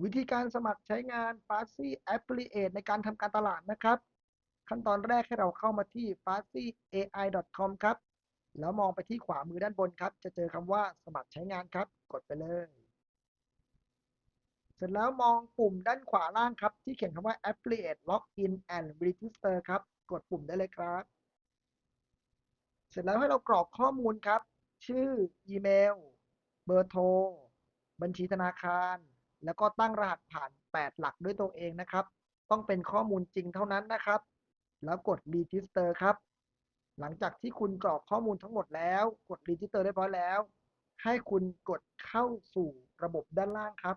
วิธีการสมัครใช้งาน f a s t y Affiliate ในการทำการตลาดนะครับ ขั้นตอนแรกให้เราเข้ามาที่ f a s t y AI com ครับ แล้วมองไปที่ขวามือด้านบนครับ จะเจอคำว่าสมัครใช้งานครับ กดไปเลย เสร็จแล้วมองปุ่มด้านขวาล่างครับ ที่เขียนคำว่า Affiliate Login and Register ครับ กดปุ่มได้เลยครับ เสร็จแล้วให้เรากรอกข้อมูลครับ ชื่อ อีเมล เบอร์โทร บัญชีธนาคาร แล้วก็ตั้งรหัสผ่าน 8 หลักด้วยตัวเองนะครับ ต้องเป็นข้อมูลจริงเท่านั้นนะครับ แล้วกด Register ครับ หลังจากที่คุณกรอกข้อมูลทั้งหมดแล้ว กด Register เรียบร้อยแล้ว ให้คุณกดเข้าสู่ระบบด้านล่างครับ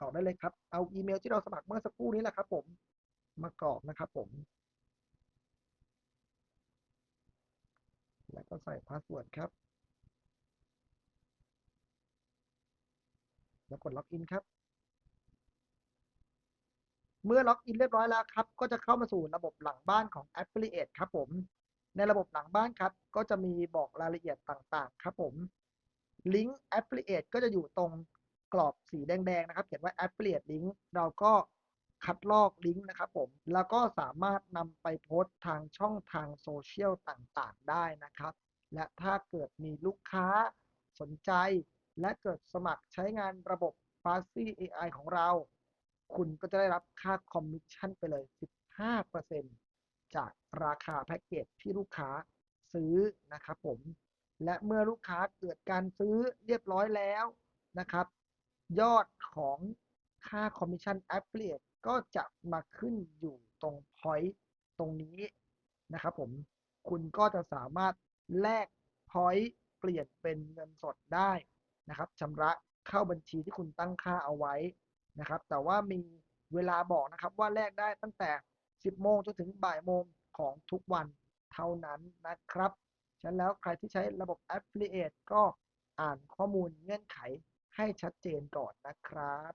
กรอกได้เลยครับ เอาอีเมลที่เราสมัครเมื่อสักครู่นี้แหละครับผม มากรอกนะครับผม แล้วก็ใส่พาสเวิร์ดครับ แล้วกดล็อกอินครับ เมื่อล็อกอินเรียบร้อยแล้วครับ ก็จะเข้ามาสู่ระบบหลังบ้านของ Affiliate ครับผม ในระบบหลังบ้านครับ ก็จะมีบอกรายละเอียดต่างๆ ครับผมลิงก์ Affiliate ก็จะอยู่ตรงกรอบสีแดงๆนะครับ เขียนว่า Affiliate Link เราก็คัดลอกลิงก์นะครับผม แล้วก็สามารถนำไปโพสต์ทางช่องทางโซเชียลต่างๆ ได้นะครับ และถ้าเกิดมีลูกค้าสนใจ และเกิดสมัครใช้งานระบบ f a s t y AI ของเรา คุณก็จะได้รับค่าคอมมิชชั่นไปเลย 15%จากราคาแพ็กเกจที่ลูกค้าซื้อนะครับผม และเมื่อลูกค้าเกิดการซื้อเรียบร้อยแล้วนะครับ ยอดของค่าคอมมิชชั่น Affiliate ก็จะมาขึ้นอยู่ตรง point ตรงนี้นะครับผม คุณก็จะสามารถแลก point เปลี่ยนเป็นเงินสดได้ นะครับชำระเข้าบัญชีที่คุณตั้งค่าเอาไว้นะครับ แต่ว่ามีเวลาบอกนะครับว่าแลกได้ตั้งแต่ 10 โมงจนถึงบ่ายโมงของทุกวันเท่านั้นนะครับฉะนั้นแล้วใครที่ใช้ระบบ Affiliate ก็อ่านข้อมูลเงื่อนไขให้ชัดเจนก่อนนะครับ